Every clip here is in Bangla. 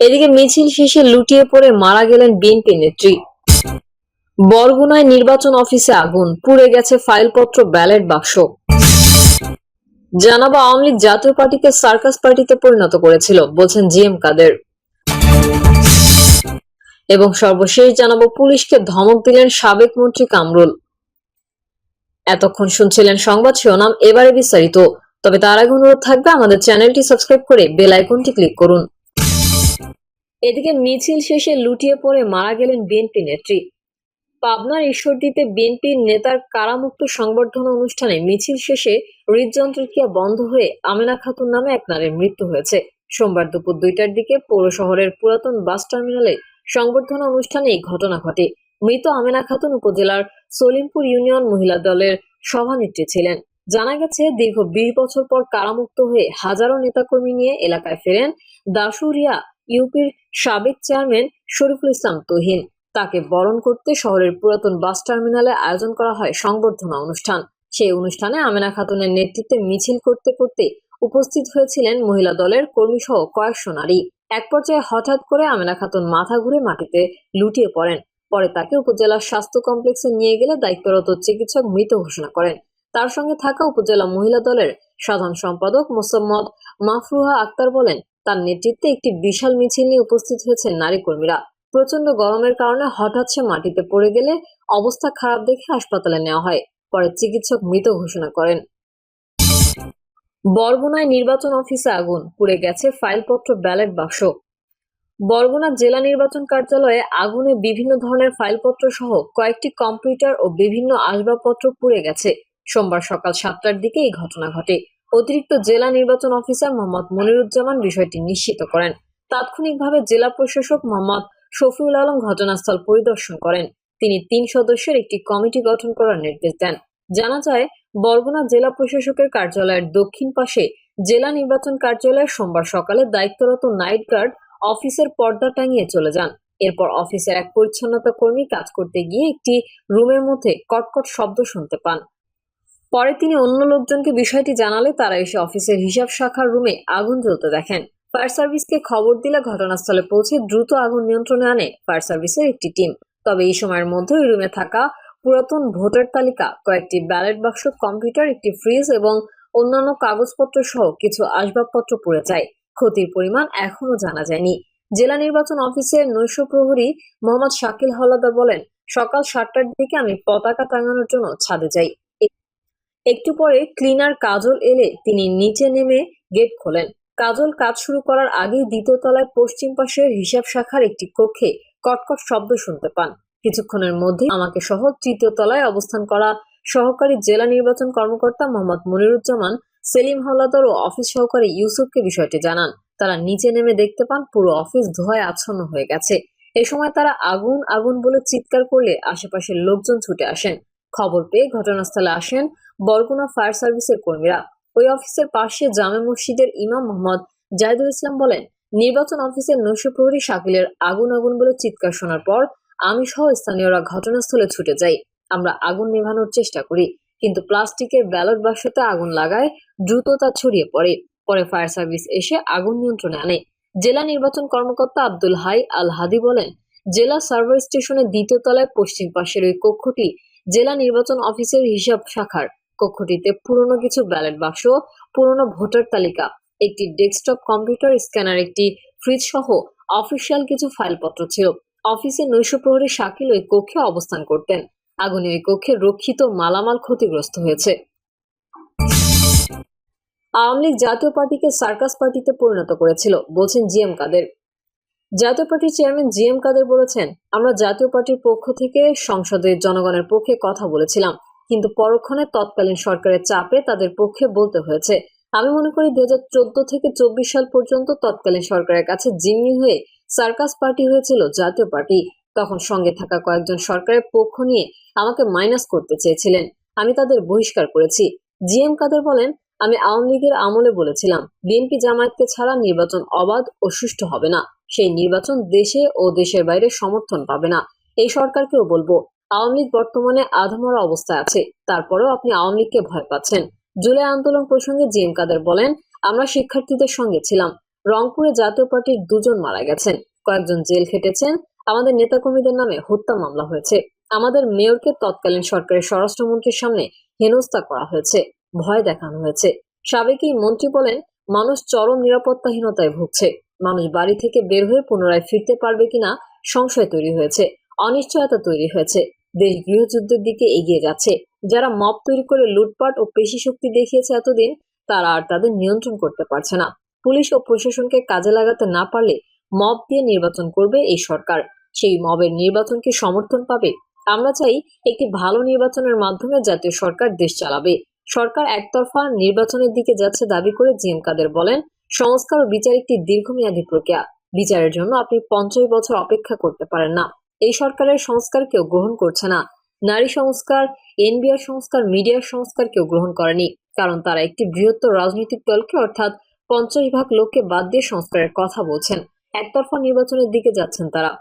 এদিকে মিছিল শেষে লুটিয়ে পড়ে মারা গেলেন বিএনপি নেত্রী। বরগুনায় নির্বাচন অফিসে আগুন, পুড়ে গেছে ফাইলপত্র, ব্যালট বাক্স। জানাব, আওয়ামী লীগ জাতীয় পার্টিকে সার্কাস পার্টিতে পরিণত করেছিল, বলছেন জিএম কাদের। এবং সর্বশেষ জানাব, পুলিশকে ধমক দিলেন সাবেক মন্ত্রী কামরুল। এতক্ষণ শুনছিলেন সংবাদ শিরোনাম, এবারে বিস্তারিত। তবে তার আগে অনুরোধ থাকবে, আমাদের চ্যানেলটি সাবস্ক্রাইব করে বেল আইকনটি ক্লিক করুন। এদিকে মিছিল শেষে লুটিয়ে পড়ে মারা গেলেন বিএনপি নেত্রী। পাবনার ঈশ্বরদীতে বিএনপির নেতার কারামুক্ত সংবর্ধনা অনুষ্ঠানে মিছিল শেষে হৃদযন্ত্রক্রিয়া বন্ধ হয়ে আমেনা খাতুন নামে এক নারীর মৃত্যু হয়েছে। সোমবার দুপুর দুইটার দিকে পৌর শহরের পুরাতন বাস টার্মিনালে সংবর্ধনা অনুষ্ঠানে এই ঘটনা ঘটে। মৃত আমেনা খাতুন উপজেলার সলিমপুর ইউনিয়ন মহিলা দলের সভানেত্রী ছিলেন। জানা গেছে, দীর্ঘ বিশ বছর পর কারামুক্ত হয়ে হাজারো নেতাকর্মী নিয়ে এলাকায় ফেরেন। দাসুরিয়া ইউপির সাবেক চেয়ারম্যান শরীফুল ইসলাম তহিন। তাকে বরণ করতে শহরের পুরাতন বাস টার্মিনালে আয়োজন করা হয় সংবর্ধনা অনুষ্ঠান। সেই অনুষ্ঠানে আমেনা খাতুনের নেতৃত্বে মিছিল করতে করতে উপস্থিত হয়েছিলেন মহিলা দলের কর্মী সহ কয়েকশো নারী। এক পর্যায়ে হঠাৎ করে আমেনা খাতুন মাথা ঘুরে মাটিতে লুটিয়ে পড়েন। পরে তাকে উপজেলা স্বাস্থ্য কমপ্লেক্সে নিয়ে গেলে দায়িত্বরত চিকিৎসক মৃত ঘোষণা করেন। তার সঙ্গে থাকা উপজেলা মহিলা দলের সাধারণ সম্পাদক মোসাম্মদ মাফরুহা আক্তার বলেন তার নেতৃত্বে একটি বিশাল মিছিল নিয়ে উপস্থিত হয়েছেন নারী কর্মীরা প্রচণ্ড গরমের কারণে হঠাৎ সে মাটিতে পড়ে গেলে অবস্থা খারাপ দেখে হাসপাতালে নেওয়া হয়। পরে চিকিৎসক মৃত ঘোষণা করেন। বরগুনায় নির্বাচন অফিসে আগুন, পুড়ে গেছে ফাইলপত্র ব্যালট বাক্স। বরগুনা জেলা নির্বাচন কার্যালয়ে আগুনে বিভিন্ন ধরনের ফাইলপত্র সহ কয়েকটি কম্পিউটার ও বিভিন্ন আসবাবপত্র পুড়ে গেছে। সোমবার সকাল সাতটার দিকে এই ঘটনা ঘটে। অতিরিক্ত জেলা নির্বাচন অফিসার মোহাম্মদ মনিরুজ্জামান বিষয়টি নিশ্চিত করেন। তাৎক্ষণিকভাবে জেলা প্রশাসক মোহাম্মদ শফিউল আলম ঘটনাস্থল পরিদর্শন করেন। তিনি তিন সদস্যের একটি কমিটি গঠন করার নির্দেশ দেন। জানা যায়, বরগুনা জেলা প্রশাসকের কার্যালয়ের দক্ষিণ পাশে জেলা নির্বাচন কার্যালয়ে সোমবার সকালে দায়িত্বরত নাইট গার্ড অফিসের পর্দা টাঙিয়ে চলে যান। এরপর অফিসের এক পরিচ্ছন্নতা কর্মী কাজ করতে গিয়ে একটি রুমের মধ্যে কটকট শব্দ শুনতে পান। পরে তিনি অন্য লোকজনকে বিষয়টি জানালে তারা এসে অফিসের হিসাব শাখার রুমে আগুন জ্বলতে দেখেন। ফায়ার সার্ভিসকে খবর দিলে ঘটনাস্থলে পৌঁছে দ্রুত আগুন নিয়ন্ত্রণে আনে ফায়ার সার্ভিসের একটি টিম। তবে এই সময়ের মধ্যে ওই রুমে থাকা পুরাতন ভোটার তালিকা, কয়েকটি ব্যালট বাক্স, কম্পিউটার, একটি ফ্রিজ এবং অন্যান্য কাগজপত্র সহ কিছু আসবাবপত্র পড়ে যায়। ক্ষতির পরিমাণ এখনও জানা যায়নি। জেলা নির্বাচন অফিসের নৈশ প্রহরী মোহাম্মদ শাকিল হলাদার বলেন, সকাল সাতটার দিকে আমি পতাকা টাঙানোর জন্য ছাদে যাই। একটু পরে ক্লিনার কাজল এলে তিনি নিচে নেমে গেট খোলেন। কাজল কাজ শুরু করার আগেই দ্বিতীয় তলায় পশ্চিম পাশের হিসাব শাখার একটি কক্ষে কটকট শব্দ শুনতে পান। কিছুক্ষণের মধ্যে আমাকে সহ তৃতীয় তলায় অবস্থান করা সহকারী জেলা নির্বাচন কর্মকর্তা মোহাম্মদ মনিরুজ্জামান, সেলিম হাওলাদার ও অফিস সহকারী ইউসুফকে বিষয়টি জানান। তারা নিচে নেমে দেখতে পান পুরো অফিস ধোঁয়ায় আচ্ছন্ন হয়ে গেছে। এ সময় তারা আগুন আগুন বলে চিৎকার করলে আশেপাশের লোকজন ছুটে আসেন। খবর পেয়ে ঘটনাস্থলে আসেন বরগুনা ফায়ার সার্ভিসের কর্মীরা। ওই অফিসের পাশে জামে মসজিদের ইমাম মোহাম্মদ জাহিদুল ইসলাম বলেন, নির্বাচন অফিসের নৈশ প্রহরী শাকিলের আগুন আগুন বলে চিৎকার শোনার পর আমি সহ স্থানীয়রা ঘটনাস্থলে ছুটে যাই। আমরা আগুন নেভানোর চেষ্টা করি, কিন্তু প্লাস্টিকের ব্যালট বাক্সতে আগুন লাগায় দ্রুত তা ছড়িয়ে পড়ে। পরে ফায়ার সার্ভিস এসে আগুন নিয়ন্ত্রণে আনে। জেলা নির্বাচন কর্মকর্তা আব্দুল হাই আল হাদি বলেন, জেলা সার্ভার স্টেশনের দ্বিতীয় তলায় পশ্চিম পাশের ওই কক্ষটি জেলা নির্বাচন অফিসের হিসাব শাখার কক্ষটিতে পুরনো কিছু ব্যালট বাক্স, পুরনো ভোটার তালিকা, একটি ডেস্কটপ কম্পিউটার স্ক্যানার, একটি ফ্রিজ সহ অফিসিয়াল কিছু ফাইলপত্র ছিল। অফিসে নৈশ প্রহরী শাকিল ওই কক্ষে অবস্থান করতেন। আগুনে ওই কক্ষে রক্ষিত মালামাল ক্ষতিগ্রস্ত হয়েছে। আওয়ামী লীগ জাতীয় পার্টিকে সার্কাস পার্টিতে পরিণত করেছিল, বলছেন জিএম কাদের। জাতীয় পার্টির চেয়ারম্যান জি এম কাদের বলেছেন, আমরা জাতীয় পার্টির পক্ষ থেকে সংসদে জনগণের পক্ষে কথা বলেছিলাম, কিন্তু পরক্ষণে তৎকালীন সরকারের চাপে তাদের পক্ষে বলতে হয়েছে। আমি মনে করি দুই হাজার চোদ্দ থেকে চব্বিশ সাল পর্যন্ত তৎকালীন সরকারের কাছে জিম্মি হয়ে সার্কাস পার্টি হয়েছিল জাতীয় পার্টি। তখন সঙ্গে থাকা কয়েকজন সরকারের পক্ষ নিয়ে আমাকে মাইনাস করতে চেয়েছিলেন। আমি তাদের বহিষ্কার করেছি। জি এম কাদের বলেন, আমি আওয়ামী লীগের আমলে বলেছিলাম, বিএনপি জামায়াতকে ছাড়া নির্বাচন অবাধ ও সুষ্ঠু হবে না। সেই নির্বাচন দেশে ও দেশের বাইরে সমর্থন পাবে না। এই সরকারকেও বলব, আওয়ামী লীগ বর্তমানে আধমরা অবস্থায় আছে, তারপরেও আপনি আওয়ামী লীগকে ভয় পাচ্ছেন। জুলাই আন্দোলন প্রসঙ্গে জি এম কাদের বলেন, আমরা শিক্ষার্থীদের সঙ্গে ছিলাম, রংপুরে জাতীয় পার্টির দুজন মারা গেছেন, কয়েকজন জেল খেটেছেন, আমাদের নেতাকর্মীদের নামে হত্যা মামলা হয়েছে, আমাদের মেয়রকে তৎকালীন সরকারের স্বরাষ্ট্রমন্ত্রীর সামনে হেনস্থা করা হয়েছে, ভয় দেখানো হয়েছে। সাবেক এই মন্ত্রী বলেন, মানুষ চরম নিরাপত্তাহীনতায় ভুগছে। মানুষ বাড়ি থেকে বের হয়ে পুনরায় ফিরতে পারবে কিনা সংশয় তৈরি হয়েছে, অনিশ্চয়তা তৈরি হয়েছে। দেশ গৃহযুদ্ধের দিকে এগিয়ে যাচ্ছে। যারা মব তৈরি করে লুটপাট ও পেশি শক্তি দেখিয়েছে এতদিন, তারা আর তাদের নিয়ন্ত্রণ করতে পারছে না। পুলিশ ও প্রশাসনকে কাজে লাগাতে না পারলে মব দিয়ে নির্বাচন করবে এই সরকার। সেই মবের নির্বাচনকে সমর্থন পাবে। আমরা চাই একটি ভালো নির্বাচনের মাধ্যমে জাতীয় সরকার দেশ চালাবে। সরকার একতরফা নির্বাচনের দিকে যাচ্ছে দাবি করে জিএম কাদের বলেন সংস্কার ও বিচার একটি দীর্ঘমেয়াদী প্রক্রিয়া। বিচারের জন্য আপনি পঞ্চাশ বছর অপেক্ষা করতে পারেন না। এই সরকারের সংস্কার কেউ গ্রহণ করছে না। নারী সংস্কার, এনবিআর সংস্কার, মিডিয়ার সংস্কার কেউ গ্রহণ করেনি। কারণ তারা একটি বৃহত্তর রাজনৈতিক দলকে অর্থাৎ পঞ্চাশ ভাগ লোককে বাদ দিয়ে সংস্কারের কথা বলছেন। একতরফা নির্বাচনের দিকে যাচ্ছেন তারা।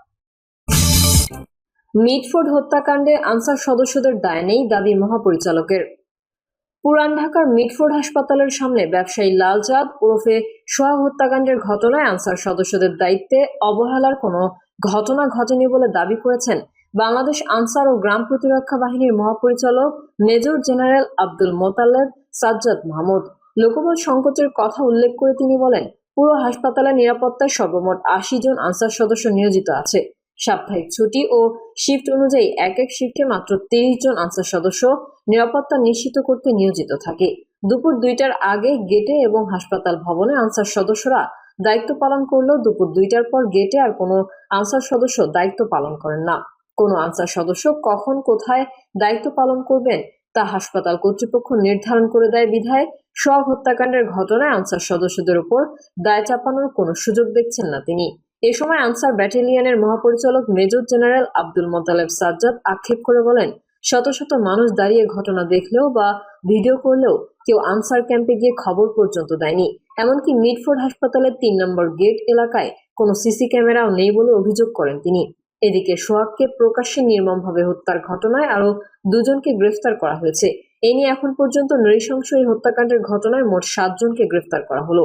মিটফোর্ড হত্যাকাণ্ডে আনসার সদস্যদের দায় নেই দাবি মহাপরিচালকের। পুরান ঢাকার মিটফোর্ড হাসপাতালের সামনে ব্যবসায়ী লালচাঁদ ওরফে সোহাগ হত্যাকাণ্ডের ঘটনায় আনসার সদস্যদের দায়িত্বে অবহেলার কোনো ঘটনা ঘটেনি বলে দাবি করেছেন বাংলাদেশ আনসার ও গ্রাম প্রতিরক্ষা বাহিনীর মহাপরিচালক মেজর জেনারেল আব্দুল মোতালেব সাজ্জাদ মাহমুদ। লোকবল সংকটের কথা উল্লেখ করে তিনি বলেন, পুরো হাসপাতালের নিরাপত্তায় সর্বমোট আশি জন আনসার সদস্য নিয়োজিত আছে। সাপ্তাহিক ছুটি ও শিফট অনুযায়ী এক এক শিফটে মাত্র তিরিশ জন আনসার সদস্য নিরাপত্তা নিশ্চিত করতে নিয়োজিত থাকে। দুপুর দুইটার আগে গেটে এবং হাসপাতাল ভবনে আনসার সদস্যরা দায়িত্ব পালন করলেও দুপুর দুইটার পর গেটে আর কোনো আনসার সদস্য দায়িত্ব পালন করেন না। কোনো আনসার সদস্য কখন কোথায় দায়িত্ব পালন করবেন তা হাসপাতাল কর্তৃপক্ষ নির্ধারণ করে দেয় বিধায় সোহাগ হত্যাকাণ্ডের ঘটনায় আনসার সদস্যদের উপর দায় চাপানোর কোনো সুযোগ দেখছেন না তিনি। এ সময় আনসার ব্যাটালিয়নের মহাপরিচালক মেজর জেনারেল আব্দুল মোতালেব সাজ্জাদ আক্ষেপ করে বলেন শত শত মানুষ দাঁড়িয়ে ঘটনা দেখলেও বা ভিডিও করলেও কেউ আনসার ক্যাম্পে গিয়ে খবর পর্যন্ত দেয়নি। এমনকি মিডফোর্ড হাসপাতালের তিন নম্বর গেট এলাকায় কোনো সিসি ক্যামেরাও নেই বলে অভিযোগ করেন তিনি। এদিকে সোহাগকে প্রকাশ্যে নির্মমভাবে হত্যার ঘটনায় আরও দুজনকে গ্রেফতার করা হয়েছে। এ নিয়ে এখন পর্যন্ত নৃশংস এই হত্যাকাণ্ডের ঘটনায় মোট সাতজনকে গ্রেফতার করা হলো।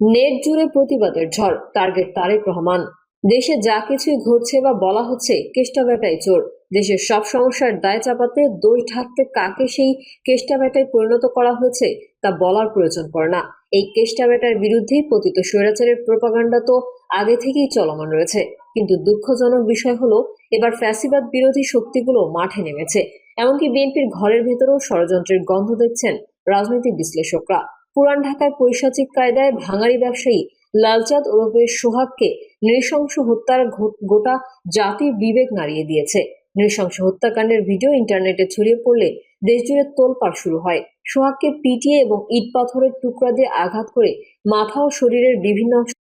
নেট জুড়ে প্রতিবাদের ঝড়, টার্গেট তারেক রহমান। দেশে যা কিছুই ঘটছে বা বলা হচ্ছে, কেষ্টা বেটাই চোর। দেশের সব সমস্যার দায় চাপাতে দই ঠাকতে কাকে সেই কেষ্টা বেটায় পরিণত করা হয়েছে তা বলার প্রয়োজন পড়ে না। এই কেষ্টা বেটার বিরুদ্ধেই পতিত স্বৈরাচারের প্রপাগান্ডা তো আগে থেকেই চলমান রয়েছে। কিন্তু দুঃখজনক বিষয় হলো, এবার ফ্যাসিবাদ বিরোধী শক্তিগুলো মাঠে নেমেছে। এমনকি বিএনপির ঘরের ভেতরেও ষড়যন্ত্রের গন্ধ দেখছেন রাজনৈতিক বিশ্লেষকরা। পুরান ঢাকায় পৈশাচিক কায়দায় ভাঙাড়ি ব্যবসায়ী লালচাঁদ ওরফে সোহাগকে নৃশংস হত্যার গোটা জাতির বিবেক নাড়িয়ে দিয়েছে। নৃশংস হত্যাকাণ্ডের ভিডিও ইন্টারনেটে ছড়িয়ে পড়লে দেশজুড়ে তোলপাড় শুরু হয়। সোহাগকে পিটিয়ে এবং ইট পাথরের টুকরা দিয়ে আঘাত করে মাথা ও শরীরের বিভিন্ন অংশ